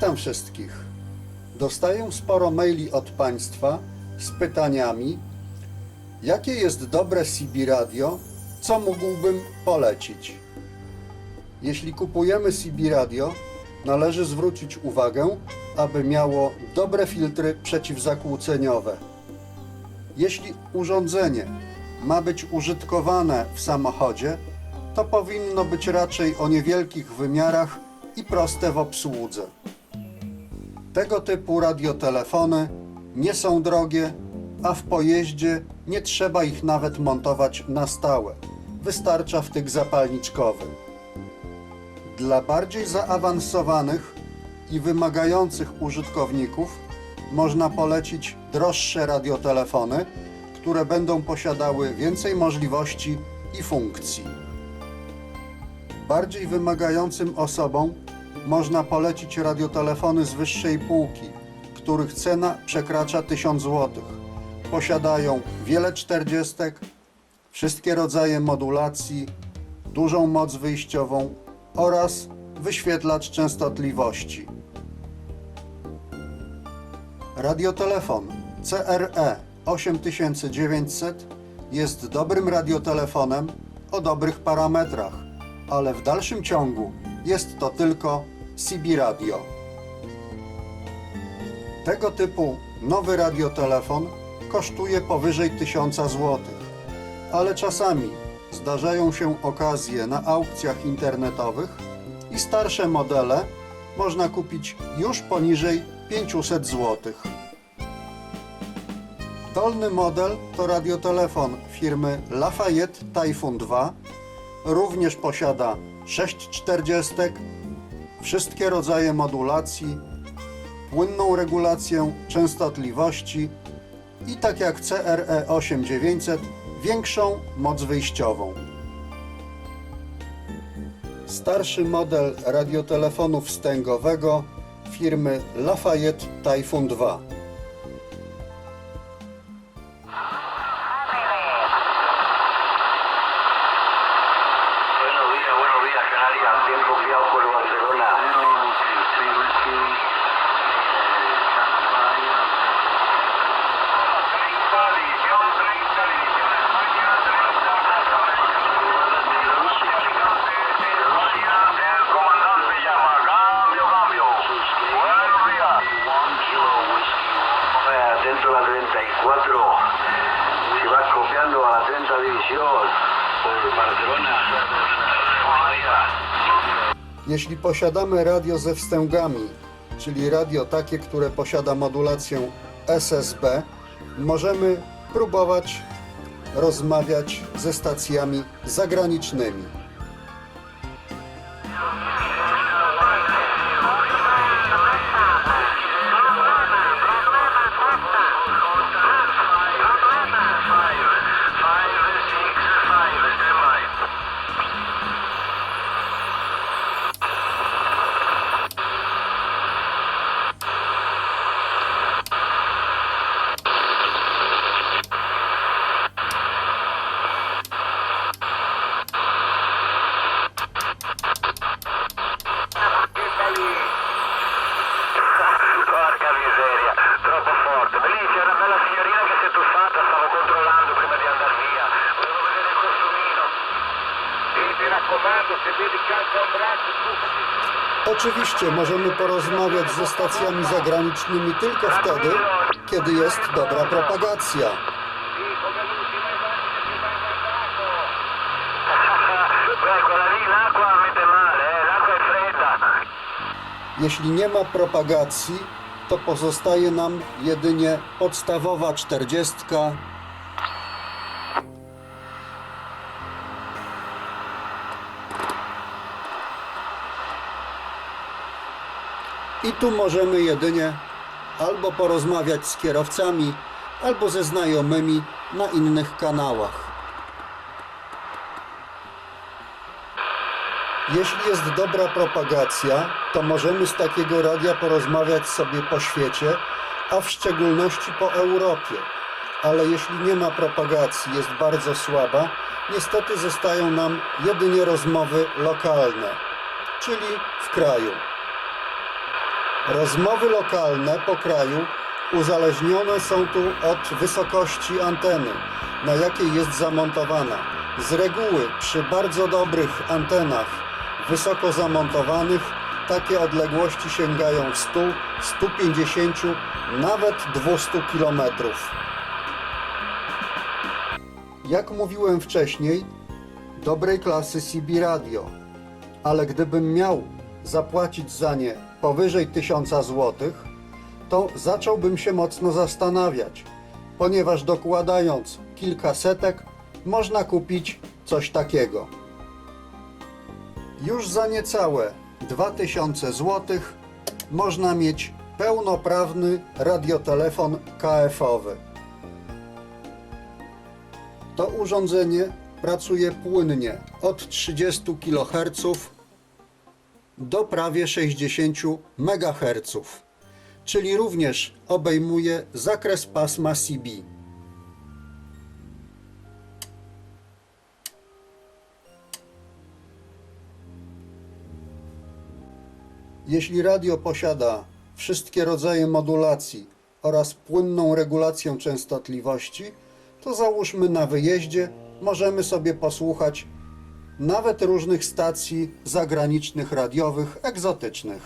Witam wszystkich. Dostaję sporo maili od Państwa z pytaniami, jakie jest dobre CB radio, co mógłbym polecić. Jeśli kupujemy CB radio, należy zwrócić uwagę, aby miało dobre filtry przeciwzakłóceniowe. Jeśli urządzenie ma być użytkowane w samochodzie, to powinno być raczej o niewielkich wymiarach i proste w obsłudze. Tego typu radiotelefony nie są drogie, a w pojeździe nie trzeba ich nawet montować na stałe. Wystarcza wtyk zapalniczkowy. Dla bardziej zaawansowanych i wymagających użytkowników można polecić droższe radiotelefony, które będą posiadały więcej możliwości i funkcji. Bardziej wymagającym osobom można polecić radiotelefony z wyższej półki, których cena przekracza 1000 zł. Posiadają wiele czterdziestek, wszystkie rodzaje modulacji, dużą moc wyjściową oraz wyświetlacz częstotliwości. Radiotelefon CRE 8900 jest dobrym radiotelefonem o dobrych parametrach, ale w dalszym ciągu jest to tylko CB radio. Tego typu nowy radiotelefon kosztuje powyżej 1000 zł, ale czasami zdarzają się okazje na aukcjach internetowych i starsze modele można kupić już poniżej 500 zł. Dolny model to radiotelefon firmy Lafayette Typhoon 2. Również posiada 6 czterdziestek, wszystkie rodzaje modulacji, płynną regulację częstotliwości i tak jak CRE 8900 większą moc wyjściową. Starszy model radiotelefonu wstęgowego firmy Lafayette Typhoon 2. se y va a la 30 división por Barcelona. Jeśli posiadamy radio ze wstęgami, czyli radio takie, które posiada modulację SSB, możemy próbować rozmawiać ze stacjami zagranicznymi. E se un braccio, tuffati. Oczywiście możemy porozmawiać ze stacjami zagranicznymi tylko wtedy, kiedy jest dobra propagacja. Eh? Jeśli nie ma propagacji, to pozostaje nam jedynie podstawowa czterdziestka. I tu możemy jedynie albo porozmawiać z kierowcami, albo ze znajomymi na innych kanałach. Jeśli jest dobra propagacja, to możemy z takiego radia porozmawiać sobie po świecie, a w szczególności po Europie. Ale jeśli nie ma propagacji, jest bardzo słaba, niestety zostają nam jedynie rozmowy lokalne, czyli w kraju. Rozmowy lokalne po kraju uzależnione są tu od wysokości anteny, na jakiej jest zamontowana. Z reguły przy bardzo dobrych antenach wysoko zamontowanych takie odległości sięgają 100, 150, nawet 200 kilometrów. Jak mówiłem wcześniej, dobrej klasy CB Radio, ale gdybym miał zapłacić za nie powyżej 1000 zł, to zacząłbym się mocno zastanawiać, ponieważ dokładając kilka setek można kupić coś takiego. Już za niecałe 2000 zł można mieć pełnoprawny radiotelefon KF-owy. To urządzenie pracuje płynnie od 30 kHz do prawie 60 MHz, czyli również obejmuje zakres pasma CB. Jeśli radio posiada wszystkie rodzaje modulacji oraz płynną regulację częstotliwości, to załóżmy na wyjeździe możemy sobie posłuchać nawet różnych stacji zagranicznych radiowych egzotycznych.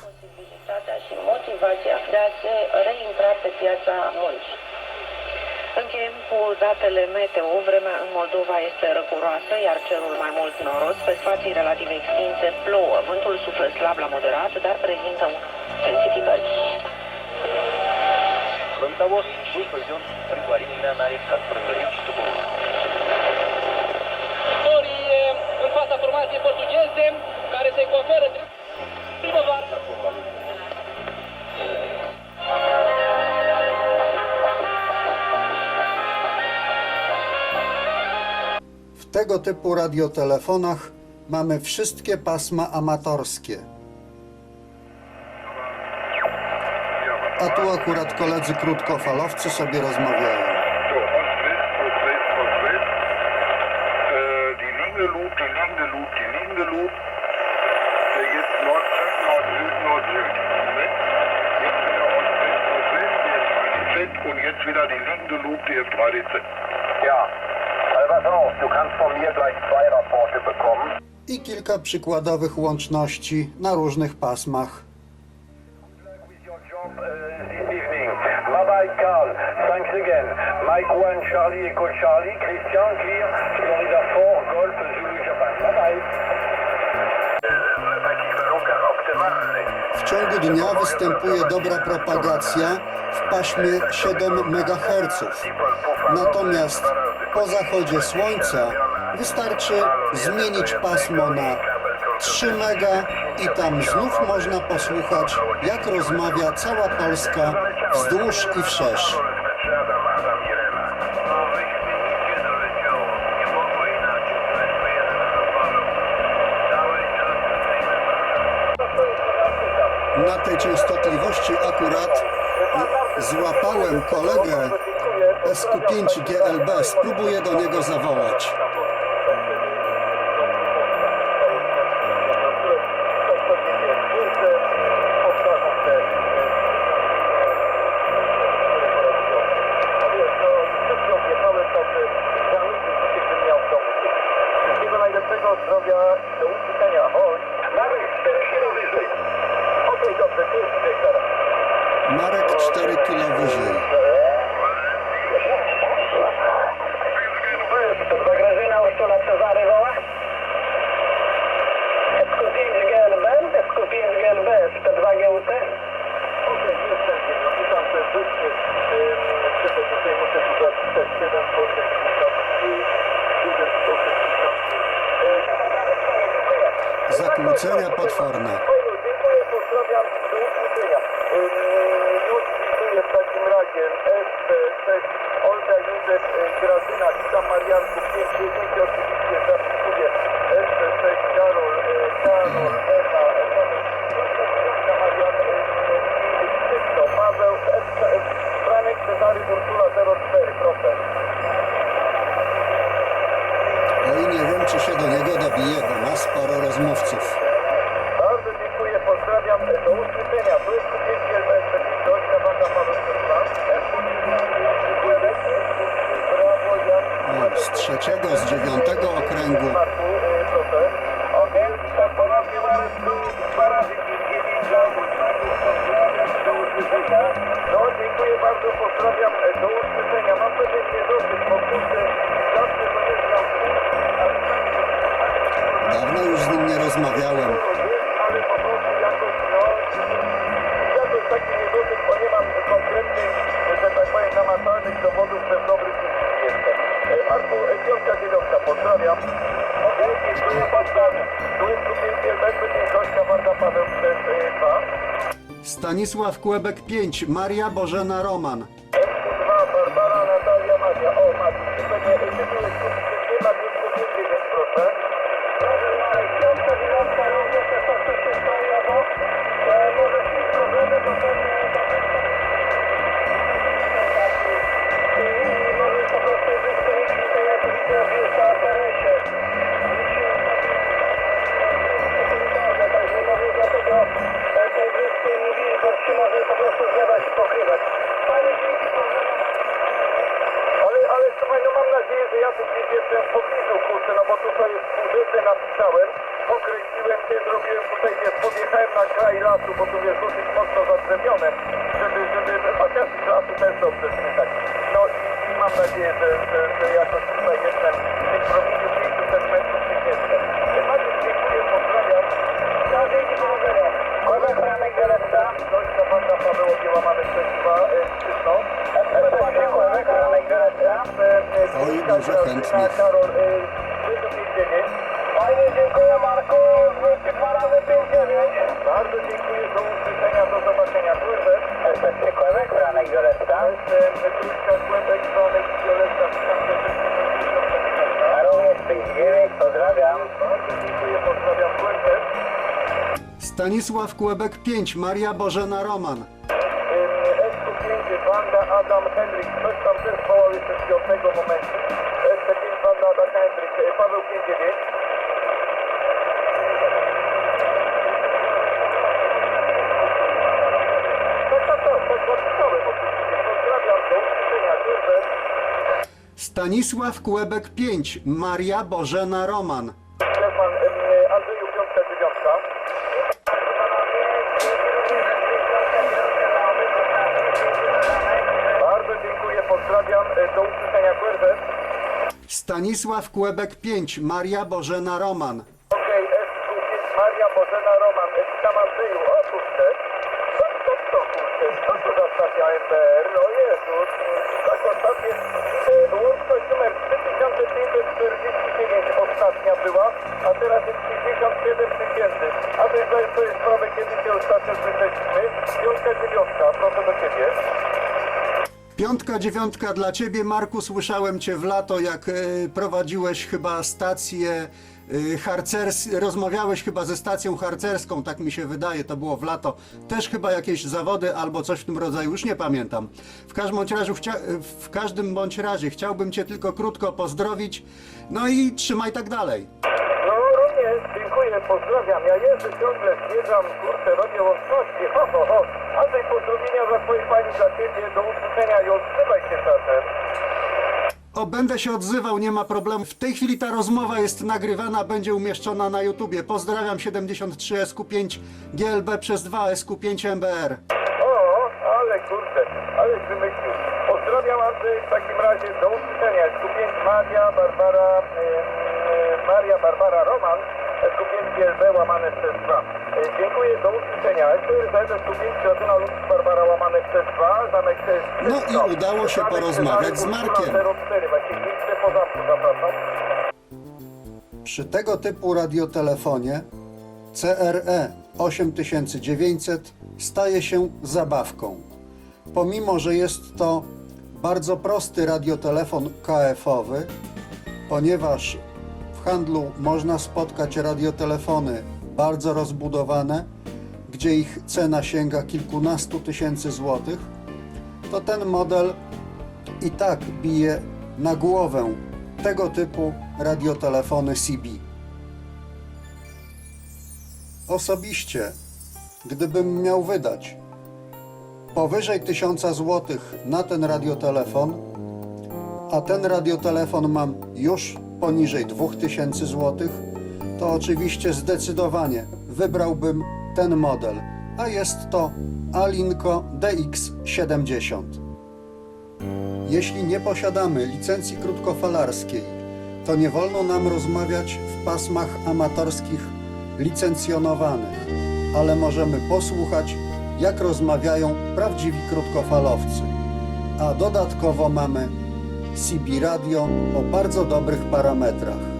posibilitatea și motivația de a se reintra pe piața muncii. Încheiem cu datele meteo. Vremea în Moldova este răcuroasă, iar cerul mai mult noros. Pe spații relativ extinse plouă. Vântul suflă slab la moderat, dar prezintă un sensitități. Кроме того, был проведен предварительный анализ атмосферического jucătorii Tego typu radiotelefonach mamy wszystkie pasma amatorskie. A tu akurat koledzy krótkofalowcy sobie rozmawiają. So, Ost-West, Ost-West, Ost-West. Die liegende Loop, die liegende Loop, die liegende Loop. Der jetzt Nord-Süd, Nord-Süd, Nord-Süd. Moment. Jetzt wieder Ost-West, Ost-West, die F3DZ und jetzt wieder die liegende Loop, die F3DZ. Ja, I kilka przykładowych łączności na różnych pasmach. with your job this evening. Bye bye, Carl. Thanks again. Mike 1, Charlie Echo Charlie. Christian, clear. Florida 4, Golf, Zulu Japan. Bye bye. W takich warunkach optymalnych. W ciągu dnia występuje dobra propagacja w paśmie 7 MHz. Natomiast po zachodzie słońca wystarczy zmienić pasmo na 3 mega i tam znów można posłuchać, jak rozmawia cała Polska wzdłuż i wszerz. Na tej częstotliwości akurat złapałem kolegę SQ5 GLB. Spróbuję do niego zawołać. Nawet 4 kilo wyżej. Marek 4 kg wyżej. To była Grażyna Urszula Cezary woła. SQ5 GLB, SQ5 GLB, SP2 GUT. Okej, niestety, no i tam te wyższe, czekaj, tutaj muszę tu zapisać 7 portek i 7 portek Zakłócenia potworne. Dziękuję, pozdrawiam, do usłyszenia. Już dziękuję w takim razie SP6 Olga Józef Grażyna, witam Marianku 510 oczywiście zapisuję SP6 Karol, y, Karol, Ewa, Ewa, Marian, Krzyszto, Paweł, SKS, Franek Cezary Ursula 04, proszę. Oj, nie wiem, czy się do niego dobije, bo ma sporo rozmówców. Bardzo dziękuję, pozdrawiam, do usłyszenia. To jest trzeciego, z dziewiątego okręgu. Marku, y, proszę. Okej, tak ponownie Marek tu dwa razy 9 za uczniów. Pozdrawiam, do usłyszenia. No, dziękuję bardzo, pozdrawiam, e, do usłyszenia. Mam pewien niedosyt, bo kurczę, zawsze to jest nam ale Dawno już z nie rozmawiałem. ale po prostu jakoś, taki bo nie mam konkretnych, że tak powiem, namacalnych dowodów, że w dobrym miejscu jestem. Marku, pozdrawiam. Dziękuję bardzo. Stanisław Kłebek 5, Maria Bożena Roman. M2, Barbara, Natalia, Maria. O, Maria, pewnie tytuł jest kupięcie, Maria, kupięcie, więc proszę. Proszę Marek, piątka, dziewiątka, również jest to wszystko stoi obok. E, Może z tym problemy, to pewnie... I może po prostu wystawić to jak widzę w APRS-ie. Także może dlatego e, tej wyspy nie wilgoci może po prostu zlewać i pokrywać. Panie dzięki, ale, ale słuchaj, no mam nadzieję, że ja tu gdzieś jestem w pobliżu, kurczę, no bo tutaj jest półwyżej napisałem, pokręciłem się, zrobiłem tutaj, wiesz, kraj lasu, bo tu jest Stanisław Kłebek 5, Maria Bożena Roman. SQ5, Wanda, Adam, Henryk, coś tam też wołał jeszcze z piątego momentu. SC5, Wanda, Adam, Henryk, Paweł 59. Tak, tak, tak, tak, zapisałem oczywiście. Pozdrawiam, do usłyszenia, dziękuję. Stanisław Kłebek 5, Maria Bożena Roman. Stefan, e, Andrzeju, piątka, dziewiątka. Bardzo dziękuję, pozdrawiam, e, do usłyszenia, Kłębę. Stanisław Kłebek 5, Maria Bożena Roman. Okej, S5, Maria Bożena Roman, e, witam Andrzeju, o kurczę, co to, to kurczę, co to za stacja MBR, o Jezus, taką stację, e, łączność numer 3549 ostatnia była, a teraz jest 57 tysięcy, a to jest to jest sprawę, kiedy się ostatnio słyszeliśmy, piątka, dziewiątka. Piątka, dziewiątka dla ciebie, Marku. Słyszałem cię w lato, jak e, prowadziłeś chyba stację e, harcers... Rozmawiałeś chyba ze stacją harcerską, tak mi się wydaje, to było w lato. Też chyba jakieś zawody albo coś w tym rodzaju, już nie pamiętam. W każdym bądź razie, chcia... w każdym bądź razie chciałbym cię tylko krótko pozdrowić. No i trzymaj tak dalej. Pozdrawiam. Ja jeżdżę ciągle, zjeżdżam, kurczę, robię łączności. Ho, ho, ho. Andrzej, pozdrowienia dla twojej pani, dla ciebie, do usłyszenia i odzywaj się czasem. O, będę się odzywał, nie ma problemu. W tej chwili ta rozmowa jest nagrywana, będzie umieszczona na YouTubie. Pozdrawiam 73 SQ5 GLB przez 2 SQ5 MBR. O, ale kurczę, ale wymyślił. Pozdrawiam Andrzej, w takim razie do usłyszenia. Skupień Maria, Barbara, Maria, Barbara, Roman, Skupień GLB łamane przez 2. E, dziękuję, do usłyszenia. SQRZ, Skupień Grażyna Lux, Barbara łamane przez 2, zamek No i udało się porozmawiać z Markiem. 04, właśnie miejsce po zamku, zapraszam. Przy tego typu radiotelefonie CRE 8900 staje się zabawką. Pomimo, że jest to bardzo prosty radiotelefon KF-owy, ponieważ w handlu można spotkać radiotelefony bardzo rozbudowane, gdzie ich cena sięga kilkunastu tysięcy złotych, to ten model i tak bije na głowę tego typu radiotelefony CB. Osobiście, gdybym miał wydać powyżej 1000 zł na ten radiotelefon, a ten radiotelefon mam już poniżej 2000 zł, to oczywiście zdecydowanie wybrałbym ten model, a jest to Alinko DX70. Jeśli nie posiadamy licencji krótkofalarskiej, to nie wolno nam rozmawiać w pasmach amatorskich licencjonowanych, ale możemy posłuchać, jak rozmawiają prawdziwi krótkofalowcy. A dodatkowo mamy CB Radio o bardzo dobrych parametrach.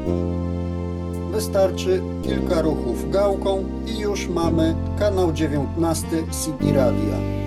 Wystarczy kilka ruchów gałką i już mamy kanał 19 CB Radia.